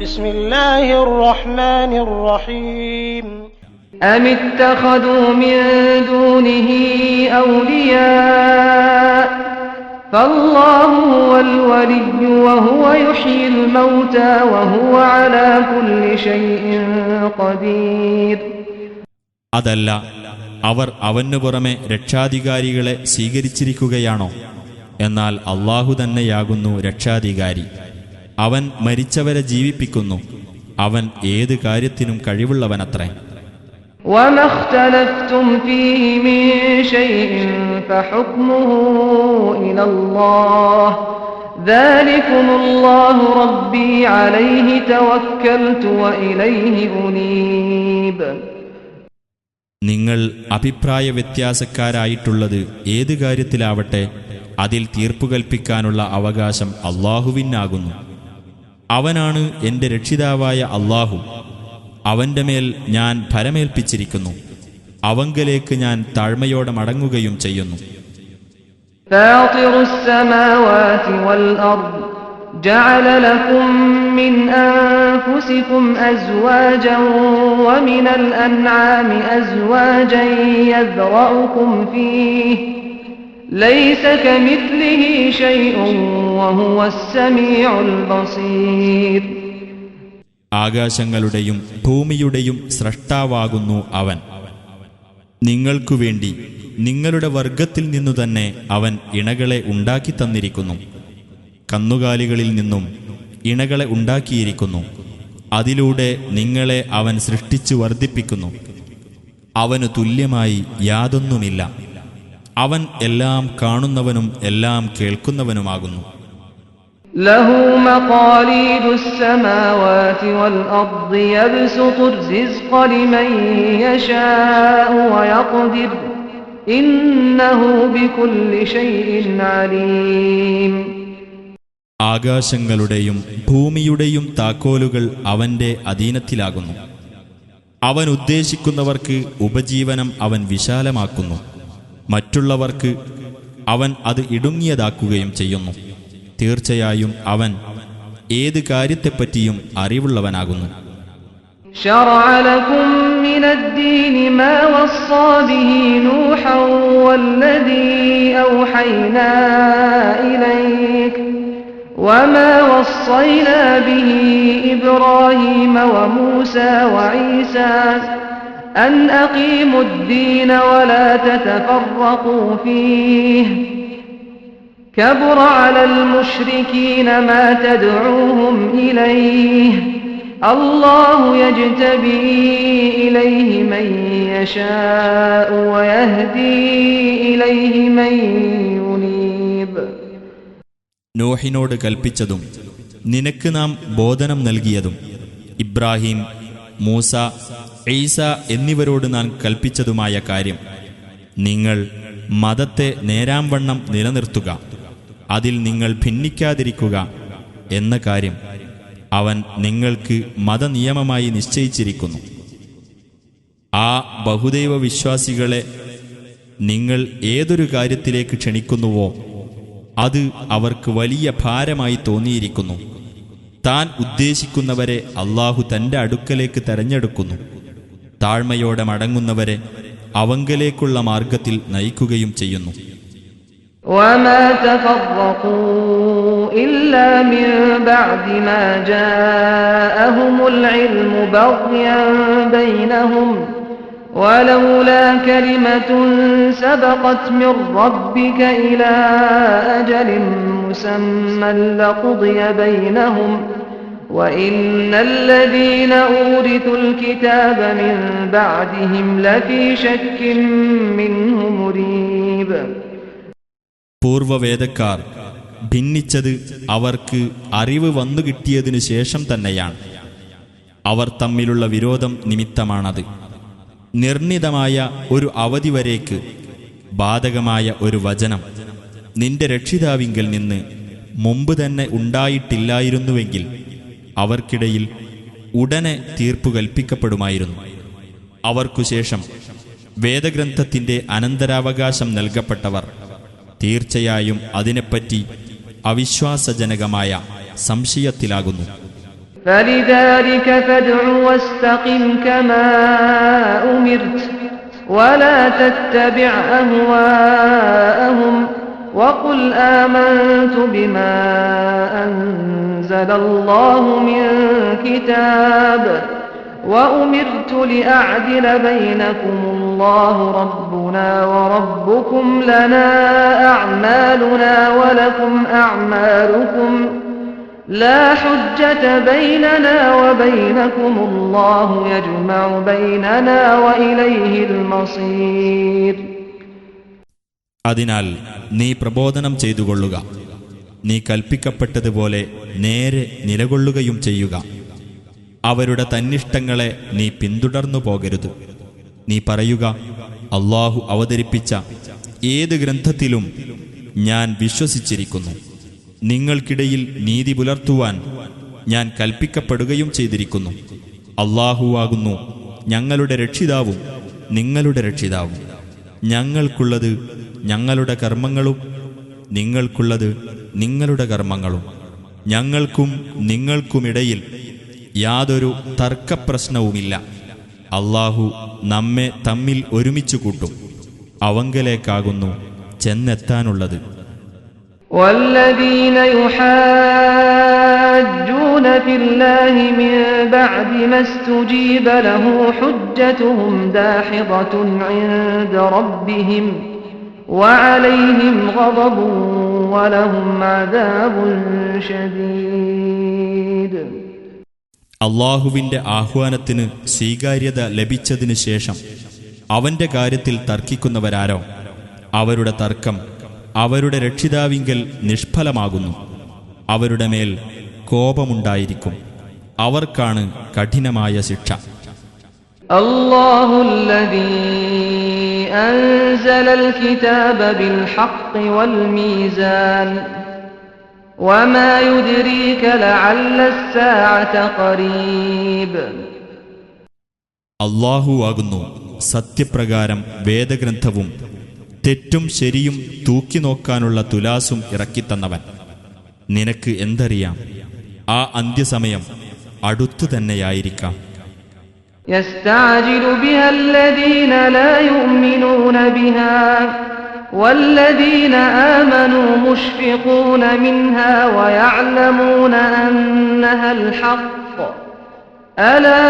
بسم الله الرحمن الرحيم أم اتخذوا من دونه أولياء فالله هو الولي وهو يحيي الموتى وهو على كل شيء قدير അതല്ല അവർ അവനു പുറമെ രക്ഷാധികാരികളെ സ്വീകരിച്ചിരിക്കുകയാണോ എന്നാൽ അള്ളാഹു തന്നെയാകുന്നു രക്ഷാധികാരി അവൻ മരിച്ചവരെ ജീവിപ്പിക്കുന്നു അവൻ ഏത് കാര്യത്തിനും കഴിവുള്ളവനത്രേ وما اختلفتم فيه من شيء فحكمه إلى الله ذلكم الله ربي عليه توكلت وإليه أنيب നിങ്ങൾ അഭിപ്രായ വ്യത്യാസക്കാരായിട്ടുള്ളത് ഏത് കാര്യത്തിലാവട്ടെ അതിൽ തീർപ്പുകൽപ്പിക്കാനുള്ള അവകാശം അള്ളാഹുവിനാകുന്നു. അവനാണ് എന്റെ രക്ഷിതാവായ അള്ളാഹു. അവന്റെ മേൽ ഞാൻ ഫലമേൽപ്പിച്ചിരിക്കുന്നു അവങ്കലേക്ക് ഞാൻ താഴ്മയോടെ മടങ്ങുകയും ചെയ്യുന്നു. ജാലലക്കും السماوات والأرض جعل لكم من أنفسكم أزواجا ومن الأنعام أزواجا يذرأكم فيه ليس كمثله شيء وهو السميع البصير ആകാശങ്ങളുടെയും ഭൂമിയുടെയും സ്രഷ്ടാവാകുന്നു അവൻ നിങ്ങൾക്കു വേണ്ടി നിങ്ങളുടെ വർഗത്തിൽ നിന്നു തന്നെ അവൻ ഇണകളെ ഉണ്ടാക്കി തന്നിരിക്കുന്നു കന്നുകാലികളിൽ നിന്നും ഇണകളെ ഉണ്ടാക്കിയിരിക്കുന്നു അതിലൂടെ നിങ്ങളെ അവൻ സൃഷ്ടിച്ചു വർദ്ധിപ്പിക്കുന്നു അവനു തുല്യമായി യാതൊന്നുമില്ല അവൻ എല്ലാം കാണുന്നവനും എല്ലാം കേൾക്കുന്നവനുമാകുന്നു له مقاليد السماوات والأرض يبسط الرزق لمن يشاء ويقدر إنه بكل شيء عليم ആകാശങ്ങളുടെയും ഭൂമിയുടെയും താക്കോലുകൾ അവന്റെ അധീനത്തിലാകുന്നു അവൻ ഉദ്ദേശിക്കുന്നവർക്ക് ഉപജീവനം അവൻ വിശാലമാക്കുന്നു മറ്റുള്ളവർക്ക് അവൻ അത് ഇടുങ്ങിയതാക്കുകയും ചെയ്യുന്നു തീർച്ചയായും അവൻ ഏത് കാര്യത്തെപ്പറ്റിയും അറിവുള്ളവനാകുന്നു شرع لكم من الدين ما وصى به نوحا والذي أوحينا إليك وما وصينا به إبراهيم وموسى وعيسى أن أقيموا الدين ولا تتفرقوا فيه كبر على المشركين ما تدعوهم إليه الله يجتبي إليه من يشاء ويهدي إليه من ينيب നോഹിനോട് കൽപ്പിച്ചതും നിനക്ക് നാം ബോധനം നൽകിയതും ഇബ്രാഹിം മൂസ ഈസ എന്നിവരോട് നാം കൽപ്പിച്ചതുമായ കാര്യം. നിങ്ങൾ മതത്തെ നേരാംവണ്ണം നിലനിർത്തുക. അതിൽ നിങ്ങൾ ഭിന്നിക്കാതിരിക്കുക എന്ന കാര്യം അവൻ നിങ്ങൾക്ക് മതനിയമമായി നിശ്ചയിച്ചിരിക്കുന്നു. ആ ബഹുദൈവ വിശ്വാസികളെ നിങ്ങൾ ഏതൊരു കാര്യത്തിലേക്ക് ക്ഷണിക്കുന്നുവോ അത് അവർക്ക് വലിയ ഭാരമായി തോന്നിയിരിക്കുന്നു. താൻ ഉദ്ദേശിക്കുന്നവരെ അള്ളാഹു തന്റെ അടുക്കലേക്ക് തെരഞ്ഞെടുക്കുന്നു. താഴ്മയോടെ മടങ്ങുന്നവരെ അവങ്കലേക്കുള്ള മാർഗത്തിൽ നയിക്കുകയും ചെയ്യുന്നു. ഇല്ല ولولا كلمة سبقت من ربك إلى أجل مسمى لقضي بينهم وإن الذين أورثوا الكتاب من بعدهم لفي شك منه مريب പൂർവവേദക്കാർ ഭിന്നിച്ചത് അവർക്ക് അറിവ് വന്നു കിട്ടിയതിനു ശേഷം തന്നെയാണ് അവർ തമ്മിലുള്ള വിരോധം നിമിത്തമാണത് നിർണിതമായ ഒരു അവധി വരേക്ക് ബാധകമായ ഒരു വചനം നിന്റെ രക്ഷിതാവിങ്കൽ നിന്ന് മുമ്പ് തന്നെ ഉണ്ടായിട്ടില്ലായിരുന്നുവെങ്കിൽ അവർക്കിടയിൽ ഉടനെ തീർപ്പു കൽപ്പിക്കപ്പെടുമായിരുന്നു. അവർക്കുശേഷം വേദഗ്രന്ഥത്തിന്റെ അനന്തരാവകാശം നൽകപ്പെട്ടവർ തീർച്ചയായും അതിനെപ്പറ്റി അവിശ്വാസജനകമായ സംശയത്തിലാകുന്നു. فلذلك فادع واستقم كما أمرت ولا تتبع أهواءهم وقل آمنت بما أنزل الله من كتاب وأمرت لأعدل بينكم الله ربنا وربكم لنا أعمالنا ولكم أعمالكم. لا حجة بيننا وبينكم الله يجمع بيننا وإليه المصير അതിനാൽ നീ പ്രബോധനം ചെയ്തുകൊള്ളുക നീ കൽപ്പിക്കപ്പെട്ടതുപോലെ നേരെ നിലകൊള്ളുകയും ചെയ്യുക അവരുടെ തന്നിഷ്ടങ്ങളെ നീ പിന്തുടർന്നു പോകരുത് നീ പറയുക അള്ളാഹു അവതരിപ്പിച്ച ഏത് ഗ്രന്ഥത്തിലും ഞാൻ വിശ്വസിച്ചിരിക്കുന്നു നിങ്ങൾക്കിടയിൽ നീതി പുലർത്തുവാൻ ഞാൻ കൽപ്പിക്കപ്പെടുകയും ചെയ്തിരിക്കുന്നു. അള്ളാഹുവാകുന്നു ഞങ്ങളുടെ രക്ഷിതാവും നിങ്ങളുടെ രക്ഷിതാവും. ഞങ്ങൾക്കുള്ളത് ഞങ്ങളുടെ കർമ്മങ്ങളും നിങ്ങൾക്കുള്ളത് നിങ്ങളുടെ കർമ്മങ്ങളും. ഞങ്ങൾക്കും നിങ്ങൾക്കുമിടയിൽ യാതൊരു തർക്കപ്രശ്നവുമില്ല. അള്ളാഹു നമ്മെ തമ്മിൽ ഒരുമിച്ചു കൂട്ടും. അവങ്കലേക്കാകുന്നു ചെന്നെത്താനുള്ളത്. والذين يحاجون في الله من بعد ما استجيب له حجتهم داحضة عند ربهم وعليهم غضب ولهم عذاب شديد അള്ളാഹുവിന്റെ ആഹ്വാനത്തിന് സ്വീകാര്യത ലഭിച്ചതിനു ശേഷം അവന്റെ കാര്യത്തിൽ തർക്കിക്കുന്നവരാരോ അവരുടെ തർക്കം അവരുടെ രക്ഷിതാവിങ്കൽ നിഷ്ഫലമാകുന്നു അവരുടെ മേൽ കോപമുണ്ടായിരിക്കും അവർക്കാണ് കഠിനമായ ശിക്ഷ الله الذي أنزل الكتاب بالحق والميزان وما يدريك لعل الساعة قريب അള്ളാഹുവാകുന്നു സത്യപ്രകാരം വേദഗ്രന്ഥവും തെറ്റും ശരിയും തൂക്കി നോക്കാനുള്ള തുലാസും ഇറക്കിത്തന്നവൻ നിനക്ക് എന്തറിയാം ആ അന്ത്യസമയം അടുത്തു തന്നെയായിരിക്കാം يستعجل بها الذين لا يؤمنون بها والذين آمنوا مشفقون منها ويعلمون أنها الحق ألا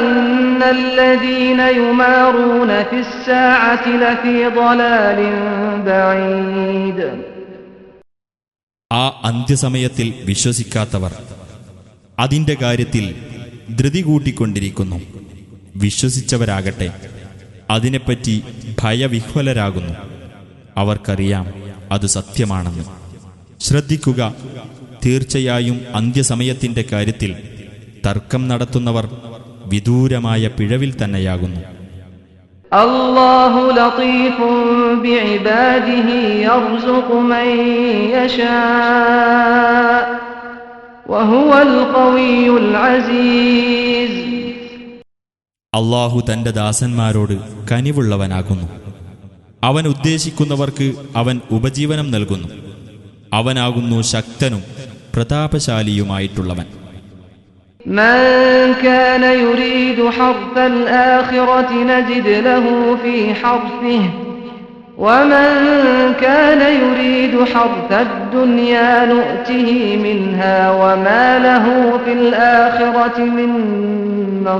إن الذين يمارون في الساعة لفي ضلال بعيد ആ അന്ത്യസമയത്തിൽ വിശ്വസിക്കാത്തവർ അതിന്റെ കാര്യത്തിൽ ധൃതി കൂട്ടിക്കൊണ്ടിരിക്കുന്നു വിശ്വസിച്ചവരാകട്ടെ അതിനെപ്പറ്റി ഭയവിഹ്വലരാകുന്നു അവർക്കറിയാം അത് സത്യമാണെന്ന് ശ്രദ്ധിക്കുക തീർച്ചയായും അന്ത്യസമയത്തിന്റെ കാര്യത്തിൽ തർക്കം നടത്തുന്നവർ വിദൂരമായ പിഴവിൽ തന്നെയാകുന്നു. അള്ളാഹു തന്റെ ദാസന്മാരോട് കനിവുള്ളവനാകുന്നു. അവൻ ഉദ്ദേശിക്കുന്നവർക്ക് അവൻ ഉപജീവനം നൽകുന്നു. അവനാകുന്നു ശക്തനും പ്രതാപശാലിയുമായിട്ടുള്ളവൻ. من كان يريد حرث الآخرة نجد له في حرثه. ومن كان يريد حرث الدنيا نؤته منها وما له في الآخرة من